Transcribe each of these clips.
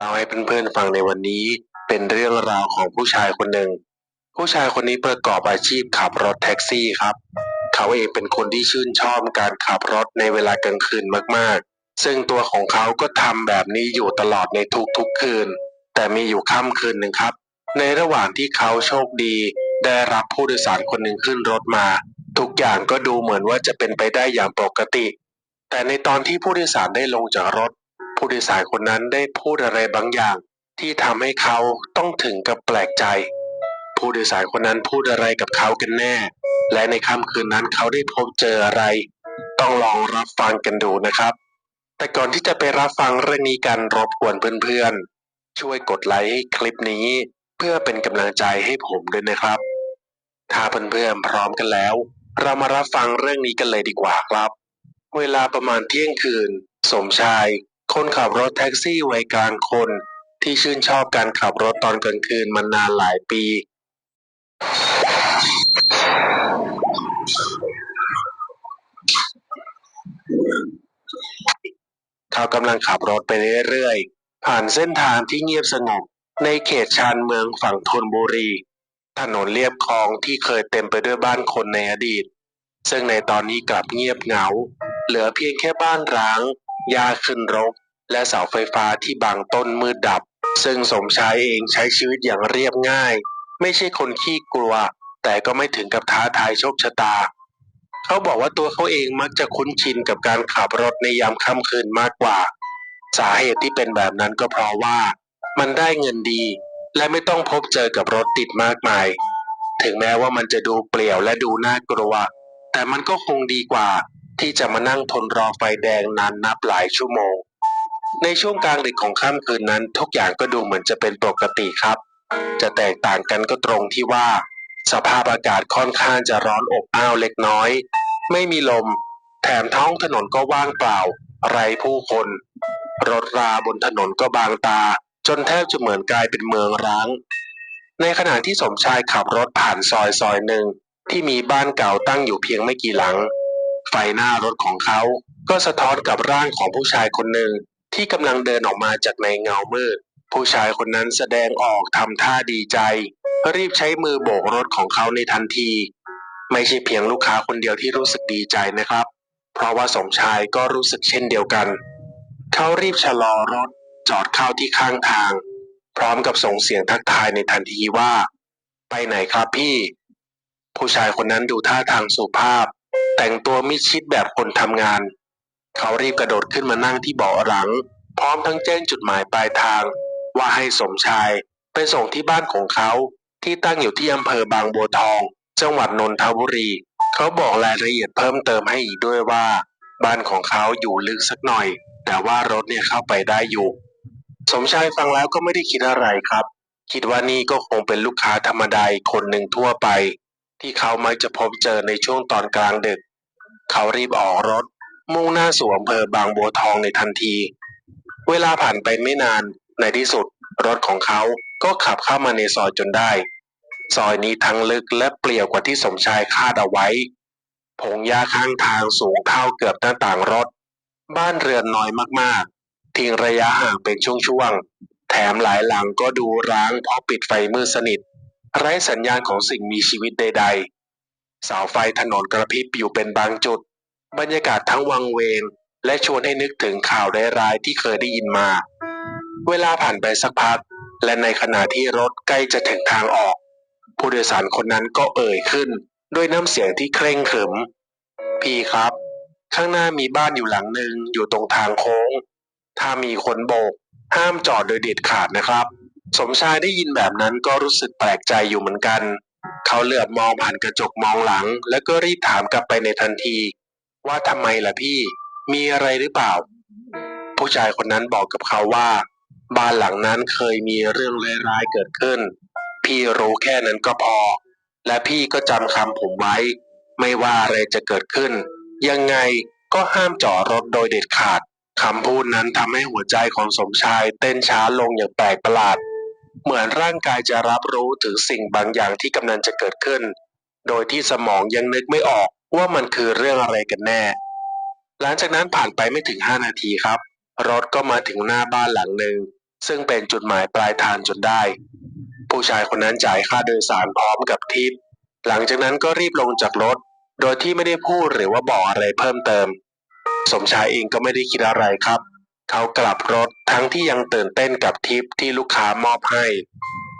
เราให้เพื่อนๆฟังในวันนี้เป็นเรื่องราวของผู้ชายคนหนึ่ง ผู้ชายคนนี้ประกอบอาชีพขับรถแท็กซี่ครับ เขาเองเป็นคนที่ชื่นชอบการขับรถในเวลากลางคืนมากๆ ซึ่งตัวของเขาก็ทำแบบนี้อยู่ตลอดในทุกๆคืน แต่มีอยู่ค่ำคืนหนึ่งครับ ในระหว่างที่เขาโชคดี ได้รับผู้โดยสารคนหนึ่งขึ้นรถมา ทุกอย่างก็ดูเหมือนว่าจะเป็นไปได้อย่างปกติ แต่ในตอนที่ผู้โดยสารได้ลงจากรถ ผู้โดยสารคนนั้นได้พูดอะไรบางอย่าง ที่ทำให้เขาต้องถึงกับแปลกใจ ผู้โดยสารคนนั้นพูดอะไรกับเขากันแน่ และในค่ำคืนนั้นเขาได้พบเจออะไร ต้องลองรับฟังกันดูนะครับ แต่ก่อนที่จะไปรับฟังเรื่องนี้กันรบกวนเพื่อนๆ ช่วยกดไลค์คลิปนี้ เพื่อเป็นกำลังใจให้ผมด้วยนะครับ ถ้าเพื่อนๆพร้อมกันแล้ว เรามารับฟังเรื่องนี้กันเลยดีกว่าครับ เวลาประมาณเที่ยงคืนสมชาย คนขับรถแท็กซี่วัยกลางคนที่ชื่นชอบการขับรถตอนกลางคืนมานานหลายปี เขากำลังขับรถไปเรื่อยๆ ผ่านเส้นทางที่เงียบสงบในเขตชานเมืองฝั่งธนบุรี ถนนเลียบคลองที่เคยเต็มไปด้วยบ้านคนในอดีต ซึ่งในตอนนี้กลับเงียบเหงา เหลือเพียงแค่บ้านร้าง หญ้าขึ้นรก และเสาไฟฟ้าที่บางต้นมืดดับ ซึ่งสมชายเองใช้ชีวิตอย่างเรียบง่าย ไม่ใช่คนขี้กลัว แต่ก็ไม่ถึงกับท้าทายโชคชะตา เขาบอกว่าตัวเขาเองมักจะคุ้นชินกับการขับรถในยามค่ำคืนมากกว่า สาเหตุที่เป็นแบบนั้นก็เพราะว่า มันได้เงินดี และไม่ต้องพบเจอกับรถติดมากมาย ถึงแม้ว่ามันจะดูเปลี่ยวและดูน่ากลัว แต่มันก็คงดีกว่า ที่จะมานั่งทนรอไฟแดงนานนับหลายชั่วโมง ในช่วงกลางดึกของค่ำคืนนั้น ทุกอย่างก็ดูเหมือนจะเป็นปกติครับ จะแตกต่างกันก็ตรงที่ว่า สภาพอากาศค่อนข้างจะร้อนอบอ้าวเล็กน้อย ไม่มีลม แถมท้องถนนก็ว่างเปล่า ไร้ผู้คน รถราบนถนนก็บางตา จนแทบจะเหมือนกลายเป็นเมืองร้าง ในขณะที่สมชายขับรถผ่านซอยซอยหนึ่งที่มีบ้านเก่าตั้งอยู่เพียงไม่กี่หลัง ไฟหน้ารถของเขา ก็สะท้อนกับร่างของผู้ชายคนหนึ่งที่กำลังเดินออกมาจากในเงามืด ผู้ชายคนนั้นแสดงออกทำท่าดีใจ รีบใช้มือโบกรถของเขาในทันที ไม่ใช่เพียงลูกค้าคนเดียวที่รู้สึกดีใจนะครับ เพราะว่าสมชายก็รู้สึกเช่นเดียวกัน เขารีบชะลอรถจอดเข้าที่ข้างทาง พร้อมกับส่งเสียงทักทายในทันทีว่า ไปไหนครับพี่ ผู้ชายคนนั้นดูท่าทางสุภาพ แต่งตัวมิชิดแบบคนทำงาน เขารีบกระโดดขึ้นมานั่งที่เบาะหลัง พร้อมทั้งแจ้งจุดหมายปลายทาง ว่าให้สมชายไปส่งที่บ้านของเขาที่ตั้งอยู่ที่อำเภอบางบัวทอง จังหวัดนนทบุรี เขาบอกรายละเอียดเพิ่มเติมให้อีกด้วยว่า บ้านของเขาอยู่ลึกสักหน่อย แต่ว่ารถเนี่ยเข้าไปได้อยู่ สมชายฟังแล้วก็ไม่ได้คิดอะไรครับ คิดว่านี่ก็คงเป็นลูกค้าธรรมดาคนหนึ่งทั่วไป ที่เขามักจะพบเจอในช่วงตอนกลางดึก เขารีบออกรถ มุ่งหน้าสู่อำเภอบางบัวทองในทันที เวลาผ่านไปไม่นานในที่สุด รถของเขาก็ขับเข้ามาในซอยจนได้ ซอยนี้ทั้งลึกและเปลี่ยวกว่าที่สมชายคาดเอาไว้พงหญ้าข้างทางสูงเท่าเกือบหน้าต่างรถ บ้านเรือนน้อยมากๆ ทิ้งระยะห่างเป็นช่วงๆ แถมหลายหลังก็ดูร้างเพราะปิดไฟมืดสนิท ไร้สัญญาณของสิ่งมีชีวิตใด ๆ เสาไฟถนนกระพริบอยู่เป็นบางจุด บรรยากาศทั้งวังเวง และชวนให้นึกถึงข่าวร้ายๆที่เคยได้ยินมา เวลาผ่านไปสักพัก และในขณะที่รถใกล้จะถึงทางออก ผู้โดยสารคนนั้นก็เอ่ยขึ้น ด้วยน้ำเสียงที่เคร่งขรึม พี่ครับ ข้างหน้ามีบ้านอยู่หลังหนึ่งอยู่ตรงทางโค้ง ถ้ามีคนโบก ห้ามจอดโดยเด็ดขาดนะครับ สมชายได้ยินแบบนั้นก็รู้สึกแปลกใจอยู่เหมือนกัน เขาเหลือบมองผ่านกระจกมองหลัง แล้วก็รีบถามกลับไปในทันที ว่าทำไมล่ะพี่ มีอะไรหรือเปล่า ผู้ชายคนนั้นบอกกับเขาว่า บ้านหลังนั้นเคยมีเรื่องร้ายๆเกิดขึ้น พี่รู้แค่นั้นก็พอ และพี่ก็จำคำผมไว้ ไม่ว่าอะไรจะเกิดขึ้น ยังไงก็ห้ามจอดรถโดยเด็ดขาดคำพูดนั้นทำให้หัวใจของสมชายเต้นช้าลงอย่างแปลกประหลาด เหมือนร่างกายจะรับรู้ถึงสิ่งบางอย่างที่กำลังจะเกิดขึ้น โดยที่สมองยังนึกไม่ออกว่ามันคือเรื่องอะไรกันแน่ หลังจากนั้นผ่านไปไม่ถึง 5 นาทีครับ รถก็มาถึงหน้าบ้านหลังหนึ่งซึ่งเป็นจุดหมายปลายทางจนได้ ผู้ชายคนนั้นจ่ายค่าโดยสารพร้อมกับทิป หลังจากนั้นก็รีบลงจากรถ โดยที่ไม่ได้พูดหรือว่าบอกอะไรเพิ่มเติม สมชายเองก็ไม่ได้คิดอะไรครับ เขากลับรถทั้งที่ยังตื่นเต้นกับทิปที่ลูกค้ามอบให้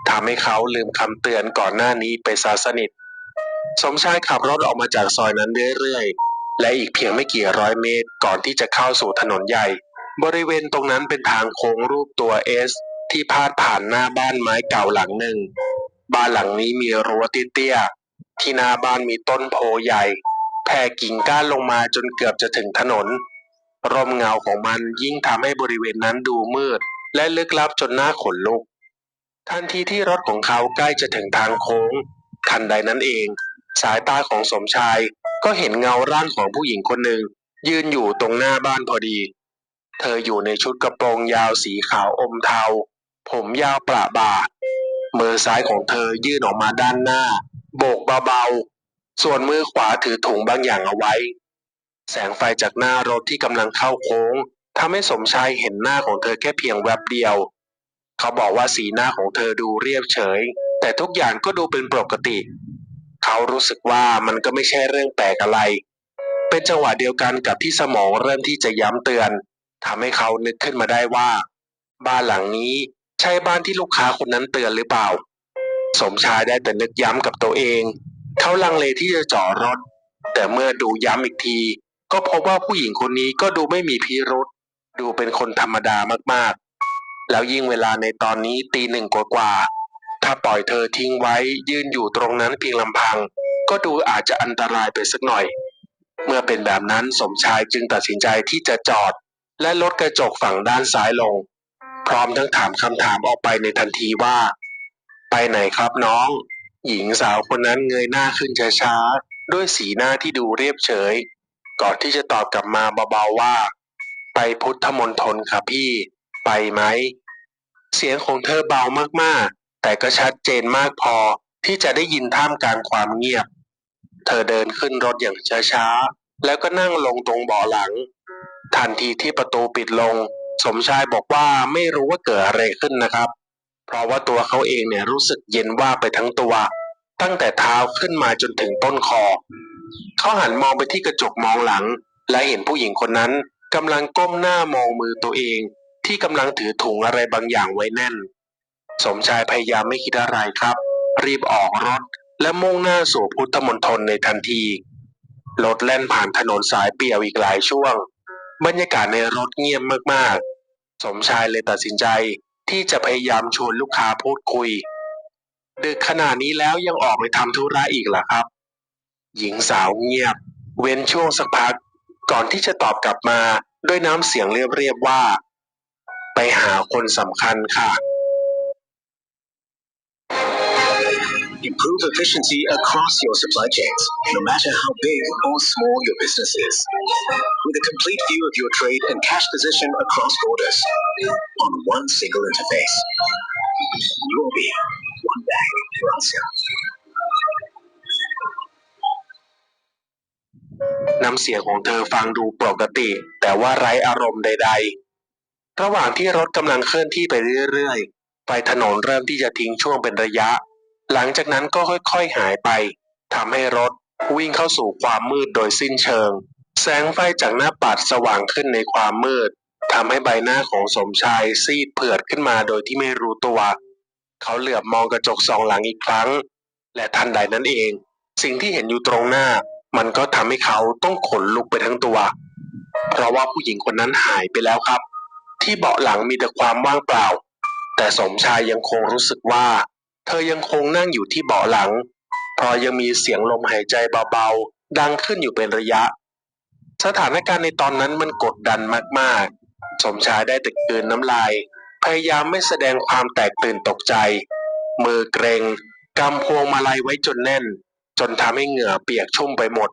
ทำให้เขาลืมคำเตือนก่อนหน้านี้ไปซะสนิท สมชายขับรถออกมาจากซอยนั้นเรื่อยๆ และอีกเพียงไม่กี่ร้อยเมตรก่อนที่จะเข้าสู่ถนนใหญ่ บริเวณตรงนั้นเป็นทางโค้งรูปตัวเอสที่พาดผ่านหน้าบ้านไม้เก่าหลังหนึ่ง บ้านหลังนี้มีรั้วเตี้ยๆ ที่หน้าบ้านมีต้นโพใหญ่ แผ่กิ่งก้านลงมาจนเกือบจะถึงถนน ร่มเงาของมันยิ่งทำให้บริเวณนั้นดูมืด และลึกลับจนน่าขนลุก ทันทีที่รถของเขาใกล้จะถึงทางโค้ง ทันใดนั้นเอง สายตาของสมชายก็เห็นเงาร่างของผู้หญิงคนหนึ่ง ยืนอยู่ตรงหน้าบ้านพอดี เธออยู่ในชุดกระโปรงยาวสีขาวอมเทา ผมยาวประบ่ามือซ้ายของเธอยื่นออกมาด้านหน้า โบกเบาๆ ส่วนมือขวาถือถุงบางอย่างเอาไว้ แสงไฟจากหน้ารถที่กำลังเข้าโค้งทำให้สมชายเห็นหน้าของเธอแค่เพียงแวบเดียว เขาบอกว่าสีหน้าของเธอดูเรียบเฉย แต่ทุกอย่างก็ดูเป็นปกติ เขารู้สึกว่ามันก็ไม่ใช่เรื่องแปลกอะไร เป็นจังหวะเดียวกันกับที่สมองเริ่มที่จะย้ำเตือนทำให้เขานึกขึ้นมาได้ว่า บ้านหลังนี้ใช่บ้านที่ลูกค้าคนนั้นเตือนหรือเปล่า สมชายได้แต่นึกย้ำกับตัวเอง เขาลังเลที่จะจอดรถ แต่เมื่อดูย้ำอีกที ก็พบว่าผู้หญิงคนนี้ก็ดูไม่มีพิรุษดูเป็นคนธรรมดามากๆ แล้วยิ่งเวลาในตอนนี้ตีหนึ่งกว่าๆถ้าปล่อยเธอทิ้งไว้ยืนอยู่ตรงนั้นเพียงลำพัง ก็ดูอาจจะอันตรายไปสักหน่อย เมื่อเป็นแบบนั้นสมชายจึงตัดสินใจที่จะจอด และลดกระจกฝั่งด้านซ้ายลง พร้อมทั้งถามคำถามออกไปในทันทีว่า ไปไหนครับน้อง หญิงสาวคนนั้นเงยหน้าขึ้นช้าๆด้วยสีหน้าที่ดูเรียบเฉย ก่อนที่จะตอบกลับมาเบาๆว่า ไปพุทธมณฑลครับพี่ไปไหม เสียงของเธอเบามากๆ แต่ก็ชัดเจนมากพอที่จะได้ยินท่ามกลางความเงียบ เธอเดินขึ้นรถอย่างช้าๆ แล้วก็นั่งลงตรงเบาะหลัง ทันทีที่ประตูปิดลง สมชายบอกว่าไม่รู้ว่าเกิดอะไรขึ้นนะครับ เพราะว่าตัวเขาเองเนี่ยรู้สึกเย็นว่าไปทั้งตัว ตั้งแต่เท้าขึ้นมาจนถึงต้นคอ เขาหันมองไปที่กระจกมองหลัง และเห็นผู้หญิงคนนั้นกำลังก้มหน้ามองมือตัวเอง ที่กำลังถือถุงอะไรบางอย่างไว้แน่น สมชายพยายามไม่คิดอะไรครับ รีบออกรถและมุ่งหน้าสู่พุทธมณฑลในทันทีรถแล่นผ่านถนนสายเปี่ยวอีกหลายช่วง บรรยากาศในรถเงียบมากๆ สมชายเลยตัดสินใจที่จะพยายามชวนลูกค้าพูดคุยดึกขนาดนี้แล้วยังออกไปทำธุระอีกเหรอครับ หญิงสาวเงียบ เว้นช่วงสักพัก ก่อนที่จะตอบกลับมาด้วยน้ำเสียงเรียบๆว่า ไปหาคนสำคัญค่ะ Improve efficiency across your supply chains, no matter how big or small your business is. With a complete view of your trade and cash position across borders on one single interface. UOB, one bank for ASEAN. น้ำเสียงของเธอฟังดูปกติ แต่ว่าไร้อารมณ์ใด ๆ ระหว่างที่รถกำลังเคลื่อนที่ไปเรื่อยๆ ไฟถนนเริ่มที่จะทิ้งช่วงเป็นระยะ หลังจากนั้นก็ค่อยๆหายไปทำให้รถวิ่งเข้าสู่ความมืดโดยสิ้นเชิง แสงไฟจากหน้าปัดสว่างขึ้นในความมืดทำให้ใบหน้าของสมชายซีดเผือดขึ้นมาโดยที่ไม่รู้ตัว เขาเหลือบมองกระจกสองหลังอีกครั้ง และทันใดนั้นเอง สิ่งที่เห็นอยู่ตรงหน้า มันก็ทำให้เขาต้องขนลุกไปทั้งตัว เพราะว่าผู้หญิงคนนั้นหายไปแล้วครับ ที่เบาะหลังมีแต่ความว่างเปล่า แต่สมชายยังคงรู้สึกว่า เธอยังคงนั่งอยู่ที่เบาะหลัง เพราะยังมีเสียงลมหายใจเบาๆ ดังขึ้นอยู่เป็นระยะ สถานการณ์ในตอนนั้นมันกดดันมากๆ สมชายได้แต่กลืนน้ำลาย พยายามไม่แสดงความแตกตื่นตกใจ มือเกรงกำพวงมาลัยไว้จนแน่น จนทำให้เหงื่อเปียกชุ่มไปหมด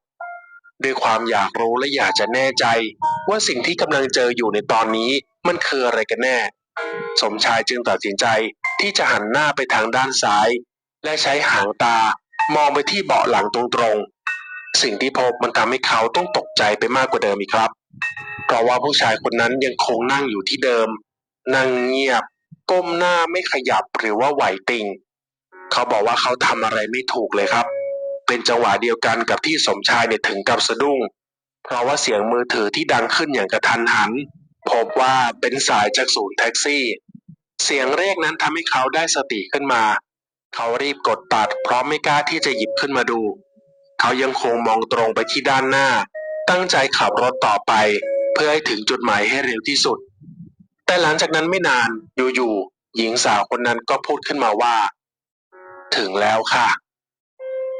ด้วยความอยากรู้และอยากจะแน่ใจ ว่าสิ่งที่กำลังเจออยู่ในตอนนี้มันคืออะไรกันแน่ สมชายจึงตัดสินใจที่จะหันหน้าไปทางด้านซ้าย และใช้หางตามองไปที่เบาะหลังตรงๆ สิ่งที่พบมันทำให้เขาต้องตกใจไปมากกว่าเดิมอีกครับ เพราะว่าผู้ชายคนนั้นยังคงนั่งอยู่ที่เดิม นั่งเงียบ ก้มหน้าไม่ขยับหรือว่าไหวติง เขาบอกว่าเขาทำอะไรไม่ถูกเลยครับ เป็นจังหวะเดียวกันกับที่สมชายเนี่ยถึงกับสะดุ้ง เพราะว่าเสียงมือถือที่ดังขึ้นอย่างกระทันหัน พบว่าเป็นสายจากศูนย์แท็กซี่ เสียงเรียกนั้นทำให้เขาได้สติขึ้นมา เขารีบกดตัดเพราะไม่กล้าที่จะหยิบขึ้นมาดู เขายังคงมองตรงไปที่ด้านหน้า ตั้งใจขับรถต่อไป เพื่อให้ถึงจุดหมายให้เร็วที่สุด แต่หลังจากนั้นไม่นานอยู่ๆหญิงสาวคนนั้นก็พูดขึ้นมาว่า ถึงแล้วค่ะ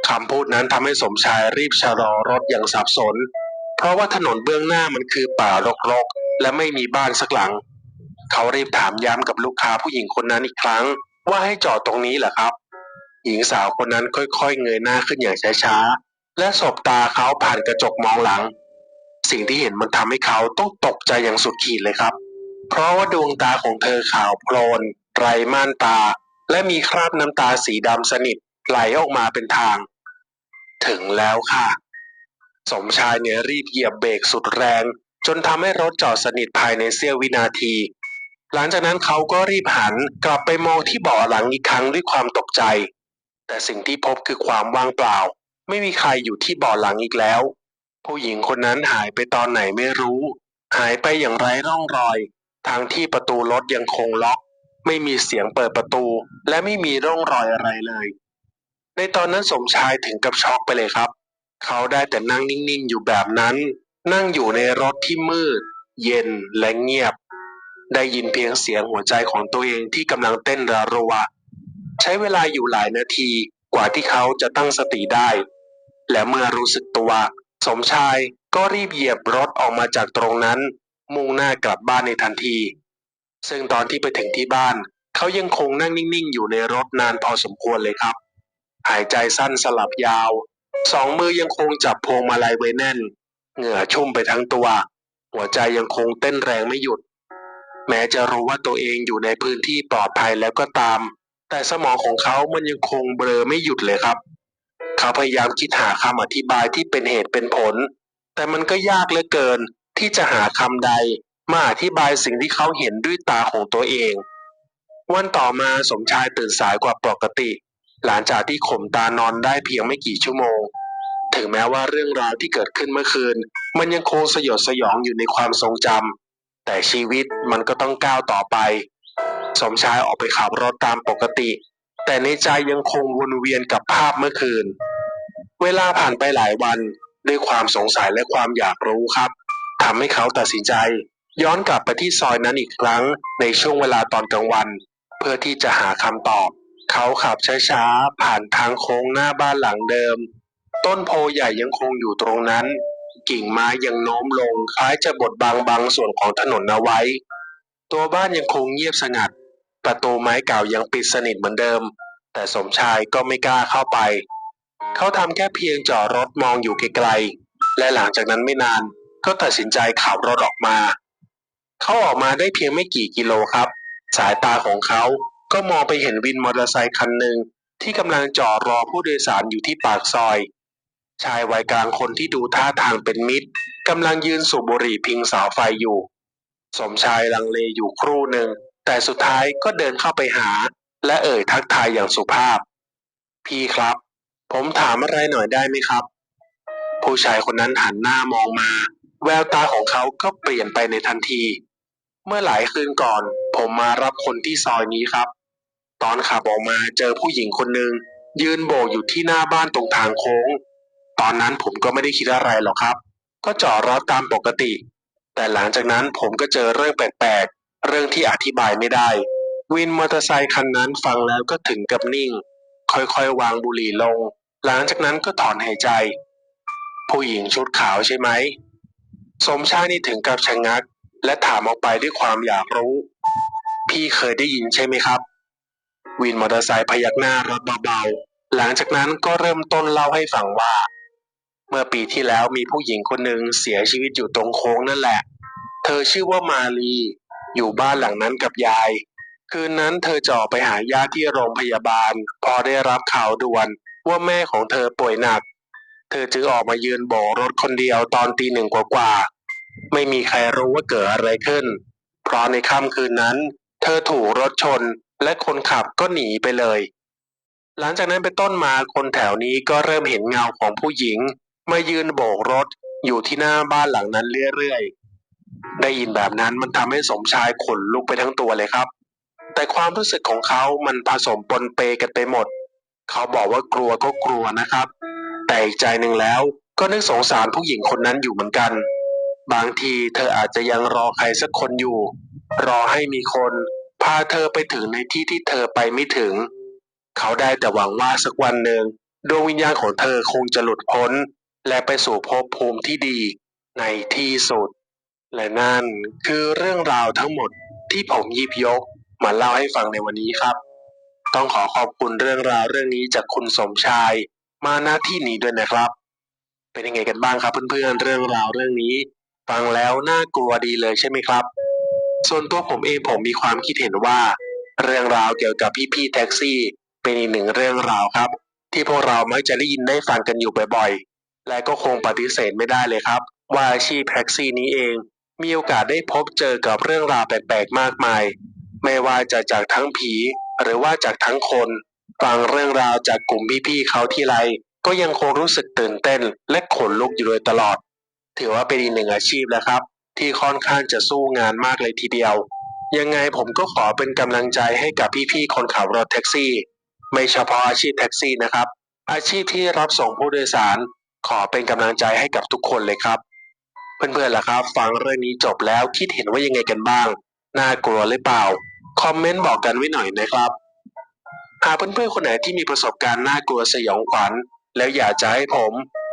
คำพูดนั้นทำให้สมชายรีบชะลอรถอย่างสับสน เพราะว่าถนนเบื้องหน้ามันคือป่ารกๆ และไม่มีบ้านสักหลัง เขารีบถามย้ำกับลูกค้าผู้หญิงคนนั้นอีกครั้ง ว่าให้จอดตรงนี้เหรอครับ หญิงสาวคนนั้นค่อยๆ เงยหน้าขึ้นอย่างช้าๆ และสบตาเขาผ่านกระจกมองหลัง สิ่งที่เห็นมันทำให้เขาต้องตกใจอย่างสุดขีดเลยครับ เพราะว่าดวงตาของเธอขาวโพลนไร้ม่านตา และมีคราบน้ำตาสีดำสนิทไหลออกมาเป็นทาง ถึงแล้วค่ะ สมชายเนี่ยรีบเหยียบเบรกสุดแรง จนทำให้รถจอดสนิทภายในเสี้ยววินาที หลังจากนั้นเขาก็รีบหันกลับไปมองที่เบาะหลังอีกครั้งด้วยความตกใจ แต่สิ่งที่พบคือความว่างเปล่า ไม่มีใครอยู่ที่เบาะหลังอีกแล้ว ผู้หญิงคนนั้นหายไปตอนไหนไม่รู้ หายไปอย่างไร้ร่องรอยทางที่ประตูรถยังคงล็อก ไม่มีเสียงเปิดประตู และไม่มีร่องรอยอะไรเลย ในตอนนั้นสมชายถึงกับช็อกไปเลยครับ เขาได้แต่นั่งนิ่งๆอยู่แบบนั้น นั่งอยู่ในรถที่มืด เย็นและเงียบ ได้ยินเพียงเสียงหัวใจของตัวเองที่กำลังเต้นระรัวใช้เวลาอยู่หลายนาทีกว่าที่เขาจะตั้งสติได้ และเมื่อรู้สึกตัว สมชายก็รีบเหยียบรถออกมาจากตรงนั้น มุ่งหน้ากลับบ้านในทันที ซึ่งตอนที่ไปถึงที่บ้าน เขายังคงนั่งนิ่งๆ อยู่ในรถนานพอสมควรเลยครับ หายใจสั้นสลับยาว สองมือยังคงจับพวงมาลัยไว้แน่น เหงื่อชุ่มไปทั้งตัว หัวใจยังคงเต้นแรงไม่หยุด แม้จะรู้ว่าตัวเองอยู่ในพื้นที่ปลอดภัยแล้วก็ตาม แต่สมองของเขามันยังคงเบลอไม่หยุดเลยครับ เขาพยายามคิดหาคำอธิบายที่เป็นเหตุเป็นผล แต่มันก็ยากเหลือเกินที่จะหาคำใดมาอธิบายสิ่งที่เขาเห็นด้วยตาของตัวเอง วันต่อมาสมชายตื่นสายกว่าปกติ หลังจากที่ข่มตานอนได้เพียงไม่กี่ชั่วโมง ถึงแม้ว่าเรื่องราวที่เกิดขึ้นเมื่อคืน มันยังคงสยดสยองอยู่ในความทรงจำแต่ชีวิตมันก็ต้องก้าวต่อไป สมชายออกไปขับรถตามปกติ แต่ในใจยังคงวนเวียนกับภาพเมื่อคืน เวลาผ่านไปหลายวันด้วยความสงสัยและความอยากรู้ครับทำให้เขาตัดสินใจ ย้อนกลับไปที่ซอยนั้นอีกครั้งในช่วงเวลาตอนกลางวัน เพื่อที่จะหาคำตอบ เขาขับช้าๆ ผ่านทางโค้งหน้าบ้านหลังเดิม ต้นโพใหญ่ยังคงอยู่ตรงนั้น กิ่งไม้ยังโน้มลงคล้ายจะบดบังบางส่วนของถนนเอาไว้ ตัวบ้านยังคงเงียบสงัด ประตูไม้เก่ายังปิดสนิทเหมือนเดิม แต่สมชายก็ไม่กล้าเข้าไป เขาทำแค่เพียงจอดรถมองอยู่ไกลๆ และหลังจากนั้นไม่นานก็ตัดสินใจขับรถออกมา เขาออกมาได้เพียงไม่กี่กิโลครับ สายตาของเขา ก็มองไปเห็นวินมอเตอร์ไซค์คันหนึ่งที่กำลังจอดรอผู้โดยสารอยู่ที่ปากซอย ชายวัยกลางคนที่ดูท่าทางเป็นมิตรกำลังยืนสูบบุหรี่พิงเสาไฟอยู่ สมชายลังเลอยู่ครู่หนึ่ง แต่สุดท้ายก็เดินเข้าไปหา และเอ่ยทักทายอย่างสุภาพ พี่ครับ ผมถามอะไรหน่อยได้ไหมครับ ผู้ชายคนนั้นหันหน้ามองมา แววตาของเขาก็เปลี่ยนไปในทันที เมื่อหลายคืนก่อน ผมมารับคนที่ซอยนี้ครับ ตอนขับออกมาเจอผู้หญิงคนหนึ่งยืนโบกอยู่ที่หน้าบ้านตรงทางโค้ง ตอนนั้นผมก็ไม่ได้คิดอะไรหรอกครับ ก็จอดรถตามปกติ แต่หลังจากนั้นผมก็เจอเรื่องแปลกๆ เรื่องที่อธิบายไม่ได้ วินมอเตอร์ไซคันนั้นฟังแล้วก็ถึงกับนิ่ง ค่อยๆ วางบุหรี่ลง หลังจากนั้นก็ถอนหายใจ ผู้หญิงชุดขาวใช่ไหม สมชายนี่ถึงกับชะงัก และถามออกไปด้วยความอยากรู้ พี่เคยได้ยินใช่ไหมครับ วินมอเตอร์ไซค์พยักหน้ารถเบาๆ หลังจากนั้นก็เริ่มต้นเล่าให้ฟังว่า เมื่อปีที่แล้วมีผู้หญิงคนหนึ่งเสียชีวิตอยู่ตรงโค้งนั่นแหละ เธอชื่อว่ามาลี อยู่บ้านหลังนั้นกับยาย คืนนั้นเธอจะอไปหาญาติที่โรงพยาบาล พอได้รับข่าวด่วนว่าแม่ของเธอป่วยหนัก เธอจึงออกมายืนโบกรถคนเดียวตอนตีหนึ่งกว่าๆ ไม่มีใครรู้ว่าเกิดอะไรขึ้น เพราะในค่ำคืนนั้น เธอถูกรถชนและคนขับก็หนีไปเลย หลังจากนั้นเป็นต้นมาคนแถวนี้ก็เริ่มเห็นเงาของผู้หญิง มายืนโบกรถอยู่ที่หน้าบ้านหลังนั้นเรื่อยๆ ได้ยินแบบนั้นมันทำให้สมชายขนลุกไปทั้งตัวเลยครับ แต่ความรู้สึกของเขามันผสมปนเปกันไปหมด เขาบอกว่ากลัวก็กลัวนะครับ แต่อีกใจหนึ่งแล้วก็นึกสงสารผู้หญิงคนนั้นอยู่เหมือนกัน บางทีเธออาจจะยังรอใครสักคนอยู่ รอให้มีคน พาเธอไปถึงในที่ที่เธอไปไม่ถึง เขาได้แต่หวังว่าสักวันหนึ่งดวงวิญญาณของเธอคงจะหลุดพ้น และไปสู่ภพภูมิที่ดีในที่สุด และนั่นคือเรื่องราวทั้งหมดที่ผมยิบยกมาเล่าให้ฟังในวันนี้ครับ ต้องขอขอบคุณเรื่องราวเรื่องนี้จากคุณสมชาย มาณที่นี้ด้วยนะครับ เป็นยังไงกันบ้างครับเพื่อนๆเรื่องราวเรื่องนี้ ฟังแล้วน่ากลัวดีเลยใช่ไหมครับ ส่วนตัวผมเองผมมีความคิดเห็นว่า เรื่องราวเกี่ยวกับพี่ๆแท็กซี่เป็นอีกหนึ่งเรื่องราวครับ ที่พวกเรามักจะได้ยินได้ฟังกันอยู่บ่อยๆ และก็คงปฏิเสธไม่ได้เลยครับ ว่าอาชีพแท็กซี่นี้เอง มีโอกาสได้พบเจอกับเรื่องราวแปลกๆมากมาย ไม่ว่าจะจากทั้งผี หรือว่าจากทั้งคนฟังเรื่องราวจากกลุ่มพี่ๆเขาที่ไรก็ยังคงรู้สึกตื่นเต้นและขนลุกอยู่โดยตลอด ถือว่าเป็นอีกหนึ่งอาชีพแล้วครับ ที่ค่อนข้างจะสู้งานมากเลยทีเดียว ยังไงผมก็ขอเป็นกำลังใจให้กับพี่ๆคนขับรถแท็กซี่ ไม่เฉพาะอาชีพแท็กซี่นะครับ อาชีพที่รับส่งผู้โดยสาร ขอเป็นกำลังใจให้กับทุกคนเลยครับ เพื่อนๆล่ะครับ ฟังเรื่องนี้จบแล้วคิดเห็นว่ายังไงกันบ้างน่ากลัวหรือเปล่าคอมเมนต์บอกกันไว้หน่อยนะครับหากเพื่อนๆคนไหนที่มีประสบการณ์น่ากลัวสยองขวัญแล้วอยากจะให้ผม